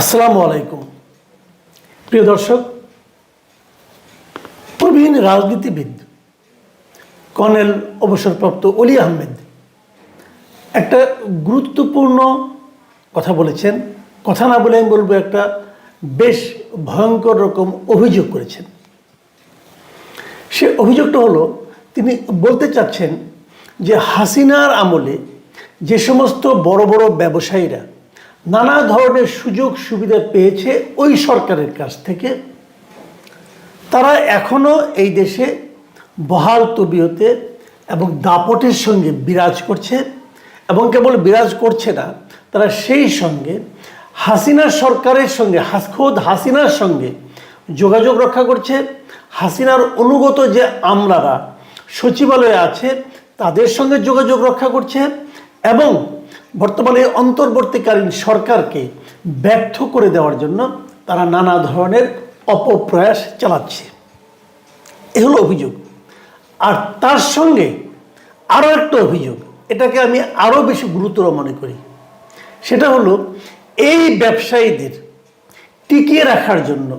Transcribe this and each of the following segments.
আসসালামু আলাইকুম। প্রিয় দর্শক, প্রবীণ রাজনীতিবিদ কর্নেল অবসরপ্রাপ্ত অলি আহমেদ একটা গুরুত্বপূর্ণ কথা বলেছেন। কথা না বলে আমি বলব একটা বেশ ভয়ঙ্কর রকম অভিযোগ করেছেন। সে অভিযোগটা হলো, তিনি বলতে চাচ্ছেন যে হাসিনার আমলে যে সমস্ত বড় বড় ব্যবসায়ীরা নানা ধরনের সুযোগ সুবিধা পেয়েছে ওই সরকারের কাছ থেকে। তারা এখনও এই দেশে বহাল তবিয়তে এবং দাপটের সঙ্গে বিরাজ করছে এবং কেবল বিরাজ করছে না, তারা সেই সঙ্গে হাসিনা সরকারের সঙ্গে খোদ হাসিনার সঙ্গে যোগাযোগ রক্ষা করছে। হাসিনার অনুগত যে আমলারা সচিবালয়ে আছে, তাদের সঙ্গে যোগাযোগ রক্ষা করছে এবং বর্তমানে অন্তর্বর্তীকালীন সরকারকে ব্যর্থ করে দেওয়ার জন্য তারা নানা ধরনের অপপ্রয়াস চালাচ্ছে। এ হলো অভিযোগ। আর তার সঙ্গে আরও একটা অভিযোগ, এটাকে আমি আরও বেশি গুরুতর মনে করি। সেটা হলো, এই ব্যবসায়ীদের টিকিয়ে রাখার জন্য,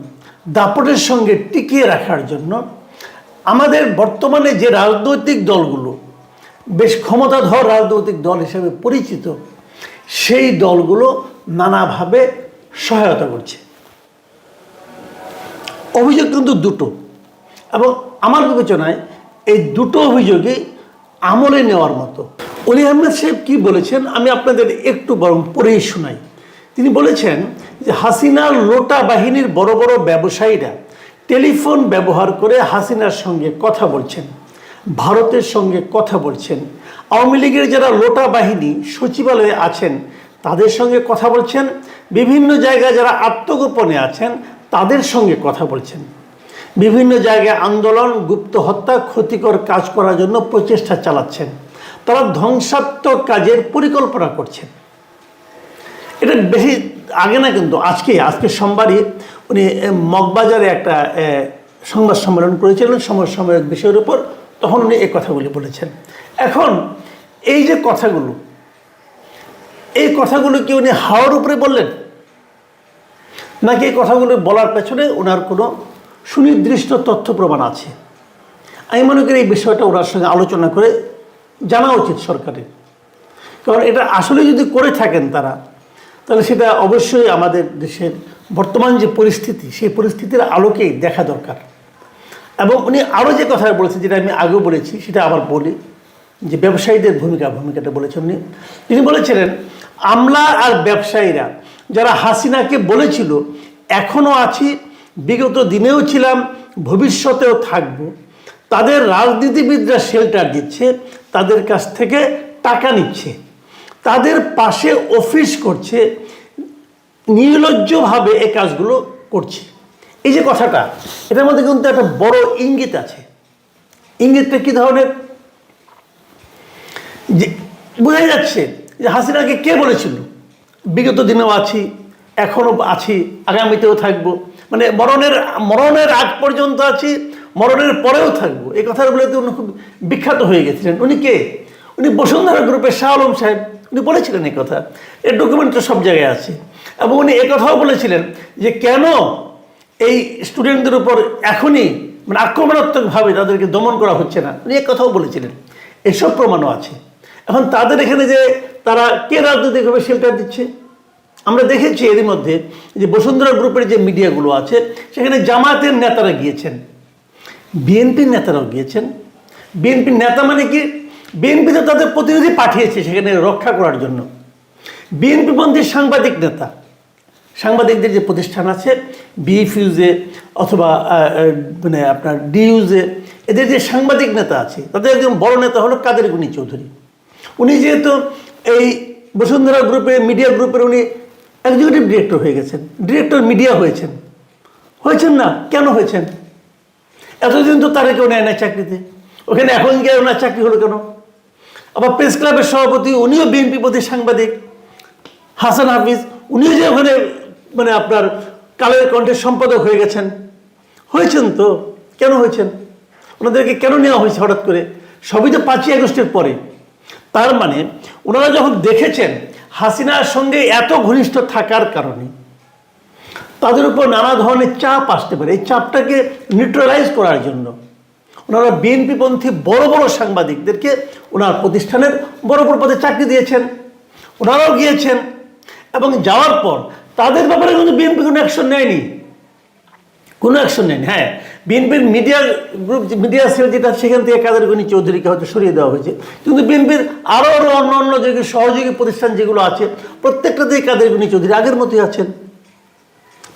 দাপটের সঙ্গে টিকিয়ে রাখার জন্য আমাদের বর্তমানে যে রাজনৈতিক দলগুলো বেশ ক্ষমতাধর রাজনৈতিক দল হিসেবে পরিচিত, সেই দলগুলো নানাভাবে সহায়তা করছে। অভিযোগ কিন্তু দুটো এবং আমার বিবেচনায় এই দুটো অভিযোগই আমলে নেওয়ার মতো। অলি আহমেদ সাহেব কী বলেছেন আমি আপনাদের একটু বরং পড়েই শোনাই। তিনি বলেছেন যে হাসিনার লোটা বাহিনীর বড় বড় ব্যবসায়ীরা টেলিফোন ব্যবহার করে হাসিনার সঙ্গে কথা বলছেন। ভারতের সঙ্গে কথা বলছেন। আওয়ামী লীগের যারা লোটা বাহিনী সচিবালয়ে আছেন, তাদের সঙ্গে কথা বলছেন। বিভিন্ন জায়গায় যারা আত্মগোপনে আছেন, তাদের সঙ্গে কথা বলছেন। বিভিন্ন জায়গায় আন্দোলন, গুপ্ত হত্যা, ক্ষতিকর কাজ করার জন্য প্রচেষ্টা চালাচ্ছেন। তারা ধ্বংসাত্মক কাজের পরিকল্পনা করছেন। এটা বেশি আগে না কিন্তু আজকে আজকে সোমবারই উনি মগবাজারে একটা সংবাদ সম্মেলন করেছিলেন। সমসাময়িক বিষয়ের উপর তখন উনি এই কথাগুলি বলেছেন। এখন এই যে কথাগুলো, এই কথাগুলো কি উনি হাওয়ার উপরে বললেন? নাকি এই কথাগুলো বলার পেছনে ওনার কোনো সুনির্দিষ্ট তথ্য প্রমাণ আছে? আমি মনে করি এই বিষয়টা ওনার সঙ্গে আলোচনা করে জানা উচিত সরকারের। কারণ এটা আসলে যদি করে থাকেন তারা, তাহলে সেটা অবশ্যই আমাদের দেশের বর্তমান যে পরিস্থিতি, সেই পরিস্থিতির আলোকেই দেখা দরকার। এবং উনি আরও যে কথা বলেছেন, যেটা আমি আগেও বলেছি, সেটা আবার বলি, যে ব্যবসায়ীদের ভূমিকা, ভূমিকাটা বলেছেন উনি। তিনি বলেছিলেন, আমলা আর ব্যবসায়ীরা, যারা হাসিনাকে বলেছিল এখনও আছি, বিগত দিনেও ছিলাম, ভবিষ্যতেও থাকব, তাদের রাজনীতিবিদরা শেল্টার দিচ্ছে, তাদের কাছ থেকে টাকা নিচ্ছে, তাদের পাশে অফিস করছে, নির্লজ্জভাবে এই কাজগুলো করছে। এই যে কথাটা, এটার মধ্যে কিন্তু একটা বড় ইঙ্গিত আছে। ইঙ্গিতটা কী ধরনের? যে বোঝাই যাচ্ছে যে হাসিনাকে কে বলেছিল? বিগত দিনেও আছি, এখনও আছি, আগামীতেও থাকব। মানে মরণের মরণের আগ পর্যন্ত আছি, মরণের পরেও থাকব। এই কথাগুলোতে উনি খুব বিখ্যাত হয়ে গেছিলেন। উনি কে? উনি বসুন্ধরা গ্রুপের শাহ আলম সাহেব। উনি বলেছিলেন এই কথা। এর ডকুমেন্টটা সব জায়গায় আছে। এবং উনি কথাও বলেছিলেন যে কেন এই স্টুডেন্টদের উপর এখনই মানে আক্রমণাত্মকভাবে তাদেরকে দমন করা হচ্ছে না। উনি এক কথাও বলেছিলেন। এসব প্রমাণও আছে। এখন তাদের এখানে যে তারা কে রাজনৈতিকভাবে শেল্টার দিচ্ছে? আমরা দেখেছি এরই মধ্যে যে বসুন্ধরা গ্রুপের যে মিডিয়াগুলো আছে, সেখানে জামায়াতের নেতারা গিয়েছেন। বিএনপির নেতারাও গিয়েছেন। বিএনপির নেতা মানে কি? বিএনপি তো তাদের প্রতিনিধি পাঠিয়েছে সেখানে রক্ষা করার জন্য। বিএনপিপন্থী সাংবাদিক নেতা। সাংবাদিকদের যে প্রতিষ্ঠান আছে বিএফইউজে অথবা মানে আপনার ডিইউজে এদের যে সাংবাদিক নেতা আছে, তাদের একজন বড় নেতা হলো কাদের গুণী চৌধুরী। উনি যেহেতু এই বসুন্ধরা গ্রুপে মিডিয়া গ্রুপের উনি এক্সিকিউটিভ ডিরেক্টর হয়ে গেছেন ডিরেক্টর মিডিয়া হয়েছেন। হয়েছেন না? কেন হয়েছেন? এতদিন তো তারা কেউ নেয় না চাকরিতে। ওখানে এখন গিয়ে ওনার চাকরি হলো কেন? আবার প্রেস ক্লাবের সভাপতি, উনিও বিএনপি প্রতি সাংবাদিক। হাসান হাফিজ, উনিও যে ওখানে মানে আপনার কালের কণ্ঠের সম্পাদক হয়ে গেছেন। হয়েছেন তো? কেন হয়েছেন? ওনাদেরকে কেন নেওয়া হয়েছে হঠাৎ করে? সবই তো পাঁচই আগস্টের পরে। তার মানে ওনারা যখন দেখেছেন হাসিনার সঙ্গে এত ঘনিষ্ঠ থাকার কারণে, তাদের উপর নানা ধরনের চাপ আসতে পারে। এই চাপটাকে নিউট্রালাইজ করার জন্য ওনারা বিএনপিপন্থী বড় বড় সাংবাদিকদেরকে ওনার প্রতিষ্ঠানের বড় বড় পদে চাকরি দিয়েছেন। ওনারাও গিয়েছেন এবং যাওয়ার পর তাদের ব্যাপারে কিন্তু বিএনপি কোনো অ্যাকশন নেয়নি। কোনো অ্যাকশন নেন হ্যাঁ। বিএনপির মিডিয়া গ্রুপ মিডিয়া সেল যেটা সেখান থেকে কাদের গণি চৌধুরীকে হয়তো সরিয়ে দেওয়া হয়েছে। কিন্তু বিএনপির আরও আরও অন্য অন্য যে সহযোগী প্রতিষ্ঠান যেগুলো আছে প্রত্যেকটাতেই কাদের গণি চৌধুরী আগের মতোই আছেন।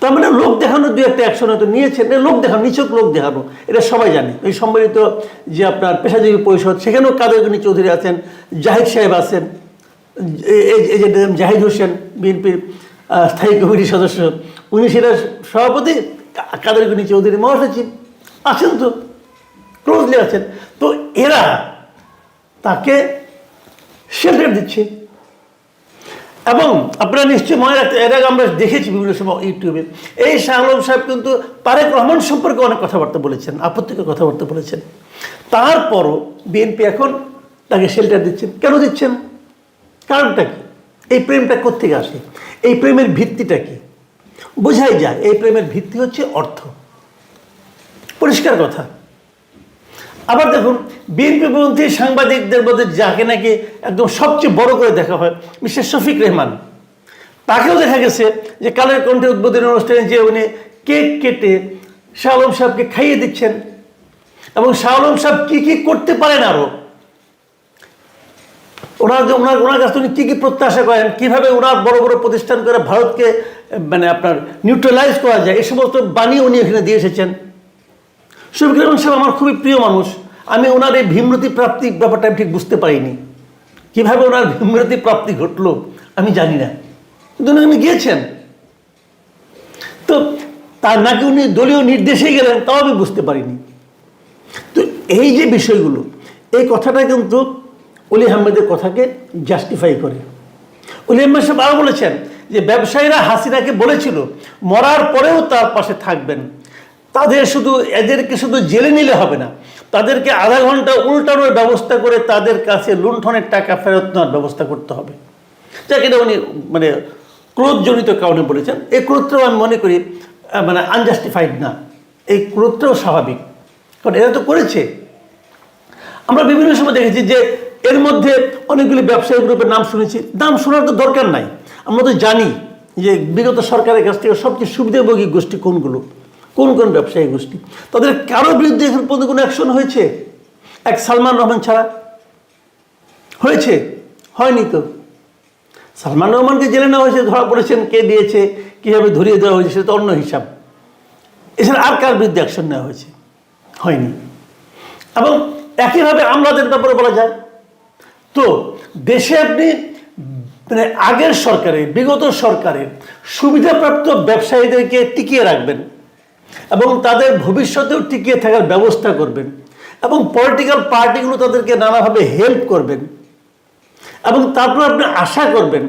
তার মানে লোক দেখানোর দু একটা অ্যাকশন হয়তো নিয়েছেন লোক দেখানো নিচক লোক দেখানো, এটা সবাই জানে। এই সম্মিলিত যে আপনার পেশাজীবী পরিষদ, সেখানেও কাদের গণি চৌধুরী আছেন, জাহিদ সাহেব আছেন এই যে জাহিদ হোসেন বিএনপির স্থায়ী কমিটির সদস্য। উনি সেটা সভাপতি কাদের গণি? চৌধুরী মহাসচিব। আছেন তো ক্লোজলি আছেন। তো এরা তাকে শেল্টার দিচ্ছে। এবং আপনারা নিশ্চয়ই মনে রাখতে, এর আগে আমরা দেখেছি বিভিন্ন সময় ইউটিউবে। এই শাহ আলম সাহেব কিন্তু তারেক রহমান সম্পর্কে অনেক কথাবার্তা বলেছেন, আপত্তিকর কথাবার্তা বলেছেন। তারপরও বিএনপি এখন তাকে শেল্টার দিচ্ছেন কেন দিচ্ছেন? কারণটা কি? এই প্রেমটা কোত্থেকে আসে? এই প্রেমের ভিত্তিটা কি? বোঝাই যায়, এই প্রেমের ভিত্তি হচ্ছে অর্থ। পরিষ্কার কথা। আবার দেখুন, বিএনপি পন্থী সাংবাদিকদের মধ্যে যাকে নাকি একদম সবচেয়ে বড় করে দেখা হয়, মিস্টার শফিক রেহমান। তাকেও দেখা গেছে যে কালের কণ্ঠে উদ্বোধনী অনুষ্ঠানে যে উনি কেক কেটে শাহ আলম সাহেবকে খাইয়ে দিচ্ছেন। এবং শাহ আলম সাহেব কী কী করতে পারেন আরও ওনার যে ওনার ওনার কাছে উনি কী কী প্রত্যাশা করেন? কীভাবে ওনার বড় বড় প্রতিষ্ঠান করে ভারতকে মানে আপনার নিউট্রালাইজ করা যায়? এ সমস্ত বাণী উনি এখানে দিয়ে এসেছেন। শফিক রহমান সাহেব আমার খুবই প্রিয় মানুষ। আমি ওনার এই ভীমরতি প্রাপ্তি ব্যাপারটা আমি ঠিক বুঝতে পারিনি। কীভাবে ওনার ভীমরতি প্রাপ্তি ঘটলো, আমি জানি না। কিন্তু উনি ওখানে গিয়েছেন। তো তার নাকি উনি দলীয় নির্দেশে গেলেন, তাও আমি বুঝতে পারিনি। তো এই যে বিষয়গুলো, এই কথাটা কিন্তু অলি আহমেদের কথাকে জাস্টিফাই করে। অলি আহমেদ সাহেব আরও বলেছেন যে ব্যবসায়ীরা হাসিনাকে বলেছিল, মরার পরেও তার পাশে থাকবেন। তাদের শুধু, এদেরকে শুধু জেলে নিলে হবে না, তাদেরকে আধা ঘণ্টা উল্টানোর ব্যবস্থা করে তাদের কাছে লুণ্ঠনের টাকা ফেরত নেওয়ার ব্যবস্থা করতে হবে। যাকে, এটা উনি মানে ক্রোধজনিত কারণে বলেছেন। এই ক্রোধটাও আমি মনে করি মানে আনজাস্টিফাইড না। এই ক্রোধটাও স্বাভাবিক। কারণ এরা তো করেছে। আমরা বিভিন্ন সময় দেখেছি যে এর মধ্যে অনেকগুলি ব্যবসায়ী গ্রুপের নাম শুনেছি। নাম শোনার তো দরকার নাই। আমরা তো জানি যে বিগত সরকারের কাছ থেকে সবচেয়ে সুবিধাভোগী গোষ্ঠী কোনগুলো? কোন কোন ব্যবসায়ী গোষ্ঠী? তাদের কারোর বিরুদ্ধে এখন পর্যন্ত কোনো অ্যাকশন হয়েছে? এক সালমান রহমান ছাড়া? হয়েছে? হয়নি তো। সালমান রহমানকে জেলে নেওয়া হয়েছে, ধরা পড়েছেন, কে দিয়েছে, কীভাবে ধরিয়ে দেওয়া হয়েছে, সেটা অন্য হিসাব। এছাড়া আর কার বিরুদ্ধে অ্যাকশন নেওয়া হয়েছে? হয়নি। এবং একইভাবে আমলাদের ব্যাপারে বলা যায় তো দেশে আপনি মানে আগের সরকারে, বিগত সরকারের সুবিধাপ্রাপ্ত ব্যবসায়ীদেরকে টিকিয়ে রাখবেন এবং তাদের ভবিষ্যতেও টিকিয়ে থাকার ব্যবস্থা করবেন এবং পলিটিক্যাল পার্টিগুলো তাদেরকে নানাভাবে হেল্প করবেন। এবং তারপর আপনি আশা করবেন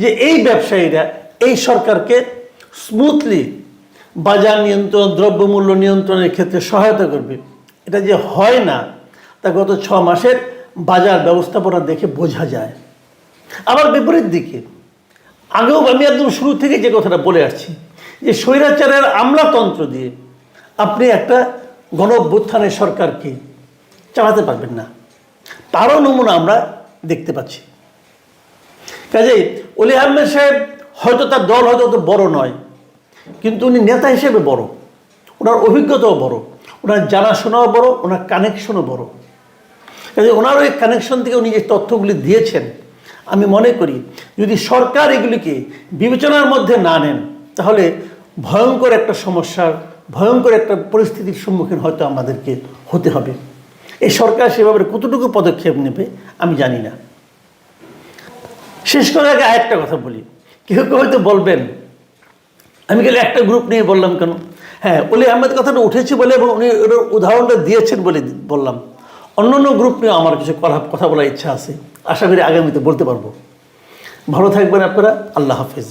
যে এই ব্যবসায়ীরা এই সরকারকে স্মুথলি বাজার নিয়ন্ত্রণ, দ্রব্যমূল্য নিয়ন্ত্রণের ক্ষেত্রে সহায়তা করবে। এটা যে হয় না, তা গত ছ মাসের বাজার ব্যবস্থাপনা দেখে বোঝা যায়। আবার বিপরীত দিকে, আগেও আমি একদম শুরু থেকে যে কথাটা বলে আসছি, যে স্বৈরাচারের আমলাতন্ত্র দিয়ে আপনি একটা গণ অভ্যুত্থানের সরকারকে চালাতে পারবেন না। তারও নমুনা আমরা দেখতে পাচ্ছি। কাজেই অলি আহমেদ সাহেব হয়তো তার দল হয়তো অত বড় নয়, কিন্তু উনি নেতা হিসেবে বড়। ওনার অভিজ্ঞতাও বড়, ওনার জানাশোনাও বড়, ওনার কানেকশনও বড়। কাজে ওনার ওই কানেকশন থেকে উনি যে তথ্যগুলি দিয়েছেন, আমি মনে করি যদি সরকার এগুলিকে বিবেচনার মধ্যে না নেন, তাহলে ভয়ঙ্কর একটা সমস্যার ভয়ঙ্কর একটা পরিস্থিতির সম্মুখীন হয়তো আমাদেরকে হতে হবে। এই সরকার সেভাবে কতটুকু পদক্ষেপ নেবে, আমি জানি না। শেষ করার আগে আরেকটা কথা বলি। কেউ কেউ হয়তো বলবেন, আমি গেলে একটা গ্রুপ নিয়ে বললাম কেন? হ্যাঁ অলি আহমেদ কথাটা উঠেছে বলে এবং উনি ওর উদাহরণটা দিয়েছেন বলে বললাম। অন্য অন্য গ্রুপ নিয়ে আমার কিছু কথা বলার ইচ্ছা আছে। আশা করি আগামীতে বলতে পারব। ভালো থাকবেন আপনারা। আল্লাহ হাফেজ।